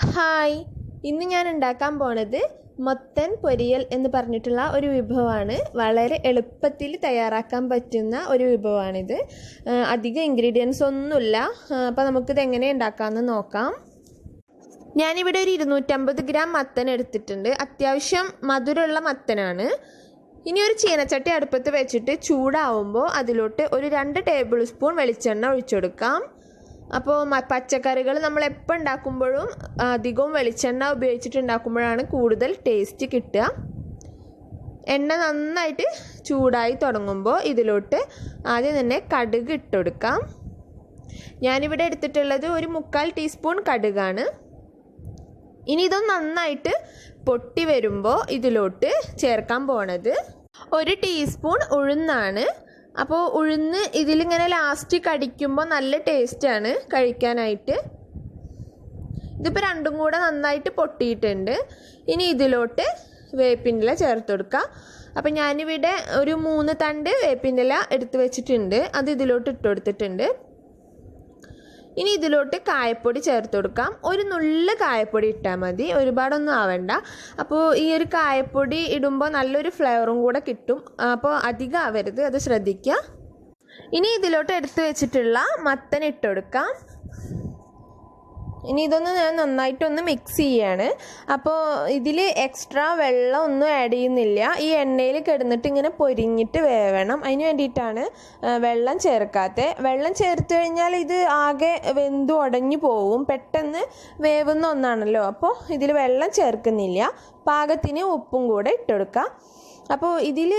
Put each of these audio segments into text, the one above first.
Hi. ഇന്ന് ഞാൻ ഉണ്ടാക്കാൻ പോണത് മൊത്തൻ പൊരിയൽ എന്ന് പറഞ്ഞിട്ടുള്ള ഒരു വിഭവമാണ്. വളരെ എളുപ്പത്തിൽ തയ്യാറാക്കാൻ പറ്റുന്ന ഒരു വിഭവമാണിത്. അധിക ഇൻഗ്രീഡിയൻസ് ഒന്നുമില്ല. അപ്പോൾ നമുക്കിത് എങ്ങനെ ഉണ്ടാക്കാമെന്ന് നോക്കാം. ഞാനിവിടെ ഒരു ഇരുന്നൂറ്റമ്പത് ഗ്രാം മത്തൻ എടുത്തിട്ടുണ്ട്. അത്യാവശ്യം മധുരമുള്ള മത്തനാണ്. ഇനി ഒരു ചീനച്ചട്ടി അടുപ്പത്ത് വെച്ചിട്ട് ചൂടാവുമ്പോൾ അതിലോട്ട് ഒരു രണ്ട് ടേബിൾ സ്പൂൺ വെളിച്ചെണ്ണ ഒഴിച്ചു കൊടുക്കാം അപ്പോൾ പച്ചക്കറികൾ നമ്മൾ എപ്പോൾ ഉണ്ടാക്കുമ്പോഴും അധികവും വെളിച്ചെണ്ണ ഉപയോഗിച്ചിട്ട് ഉണ്ടാക്കുമ്പോഴാണ് കൂടുതൽ ടേസ്റ്റ് കിട്ടുക. എണ്ണ നന്നായിട്ട് ചൂടായി തുടങ്ങുമ്പോൾ ഇതിലോട്ട് ആദ്യം തന്നെ കടുക് ഇട്ട് കൊടുക്കാം ഞാനിവിടെ എടുത്തിട്ടുള്ളത് ഒരു മുക്കാൽ ടീസ്പൂൺ കടുകാണ്. ഇനി ഇതൊന്ന് നന്നായിട്ട് പൊട്ടി വരുമ്പോൾ ഇതിലോട്ട് ചേർക്കാൻ പോണത്. ഒരു ടീസ്പൂൺ ഉഴുന്നാണ്. അപ്പോൾ ഉഴുന്ന് ഇതിലിങ്ങനെ ലാസ്റ്റ് കടിക്കുമ്പോൾ നല്ല ടേസ്റ്റാണ് കഴിക്കാനായിട്ട്. ഇതിപ്പോൾ രണ്ടും കൂടെ നന്നായിട്ട് പൊട്ടിയിട്ടുണ്ട്. ഇനി ഇതിലോട്ട് വേപ്പിന്റെ ചേർത്ത് കൊടുക്കുക അപ്പോൾ ഞാനിവിടെ ഒരു മൂന്ന് തണ്ട് വേപ്പിന്റെ ഇല എടുത്ത് വെച്ചിട്ടുണ്ട്. അത് ഇതിലോട്ട് ഇട്ട് കൊടുത്തിട്ടുണ്ട്. ഇനി ഇതിലോട്ട് കായപ്പൊടി ചേർത്ത് കൊടുക്കാം. ഒരു നുള്ള് കായപ്പൊടി ഇട്ടാൽ മതി. ഒരുപാടൊന്നും ആവണ്ട. അപ്പോൾ ഈ ഒരു കായപ്പൊടി ഇടുമ്പോൾ നല്ലൊരു ഫ്ലേവറും കൂടെ കിട്ടും. അപ്പോൾ അധികം ആവരുത്. അത് ശ്രദ്ധിക്കുക ഇനി ഇതിലോട്ട് എടുത്ത് വെച്ചിട്ടുള്ള മത്തൻ ഇട്ട് കൊടുക്കാം. ഇനി ഇതൊന്ന് ഞാൻ നന്നായിട്ടൊന്ന് മിക്സ് ചെയ്യാണ്. അപ്പോൾ ഇതിൽ എക്സ്ട്രാ വെള്ളം ഒന്നും ആഡ് ചെയ്യുന്നില്ല. ഈ എണ്ണയിൽ കിടന്നിട്ട് ഇങ്ങനെ പൊരിഞ്ഞിട്ട് വേവണം. അതിന് വേണ്ടിയിട്ടാണ് വെള്ളം ചേർക്കാത്തത് വെള്ളം ചേർത്ത് കഴിഞ്ഞാൽ ഇത് ആകെ വെന്തു ഉടഞ്ഞു പോവും. പെട്ടെന്ന് വേവുന്ന ഒന്നാണല്ലോ. അപ്പോൾ ഇതിൽ വെള്ളം ചേർക്കുന്നില്ല. പാകത്തിന് ഉപ്പും കൂടെ ഇട്ടുകൊടുക്കുക അപ്പോൾ ഇതിൽ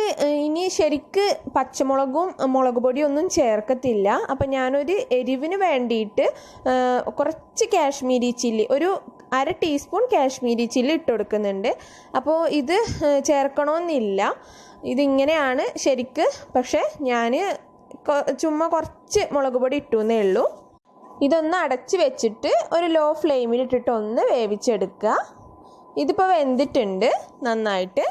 ഇനി ശരിക്ക് പച്ചമുളകും മുളക് പൊടിയും ഒന്നും ചേർക്കത്തില്ല. അപ്പോൾ ഞാനൊരു എരിവിന് വേണ്ടിയിട്ട് കുറച്ച് കാശ്മീരി ചില്ലി ഒരു അര ടീസ്പൂൺ കാശ്മീരി ചില്ലി ഇട്ട് കൊടുക്കുന്നുണ്ട്. അപ്പോൾ ഇത് ചേർക്കണമെന്നില്ല ഇതിങ്ങനെയാണ് ശരിക്ക് പക്ഷേ ഞാൻ ചുമ്മാ കുറച്ച് മുളക് പൊടി ഇട്ടു എന്നേ ഉള്ളൂ. ഇതൊന്ന് അടച്ച് വെച്ചിട്ട് ഒരു ലോ ഫ്ലെയിമിൽ ഇട്ടിട്ട് ഒന്ന് വേവിച്ചെടുക്കുക. ഇതിപ്പോൾ വെന്തിട്ടുണ്ട് നന്നായിട്ട്.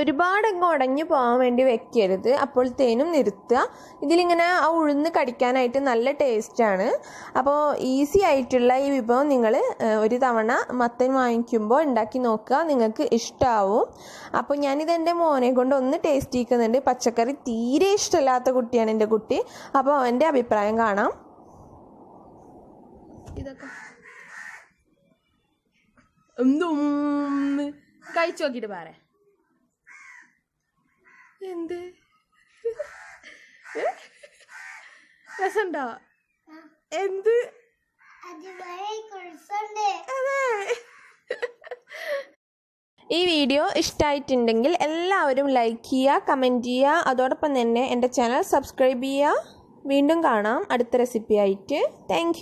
ഒരുപാട് അങ്ങ് ഉടഞ്ഞു പോകാൻ വേണ്ടി വെക്കരുത്. അപ്പോഴത്തേനും നിർത്തുക ഇതിലിങ്ങനെ ആ ഉഴുന്ന് കടിക്കാനായിട്ട് നല്ല ടേസ്റ്റാണ് അപ്പോൾ ഈസി ആയിട്ടുള്ള ഈ വിഭവം നിങ്ങൾ ഒരു തവണ മത്തൻ വാങ്ങിക്കുമ്പോൾ ഉണ്ടാക്കി നോക്കുക. നിങ്ങൾക്ക് ഇഷ്ടമാവും അപ്പോൾ ഞാനിത് എന്റെ മോനെ കൊണ്ട് ഒന്ന് ടേസ്റ്റ് ചെയ്യിക്കുന്നുണ്ട്. പച്ചക്കറി തീരെ ഇഷ്ടമില്ലാത്ത കുട്ടിയാണ് എന്റെ കുട്ടി. അപ്പോൾ അവന്റെ അഭിപ്രായം കാണാം. ഇതൊക്കെ. എന്തും കഴിച്ചു നോക്കിയിട്ട് പറ. എന്ത്? രസണ്ടോ? എന്ത്? ഈ വീഡിയോ ഇഷ്ടമായിട്ടുണ്ടെങ്കിൽ എല്ലാവരും ലൈക്ക് ചെയ്യുക കമന്റ് ചെയ്യുക. അതോടൊപ്പം തന്നെ എന്റെ ചാനൽ സബ്സ്ക്രൈബ് ചെയ്യുക. വീണ്ടും കാണാം. അടുത്ത റെസിപ്പി ആയിട്ട്. താങ്ക്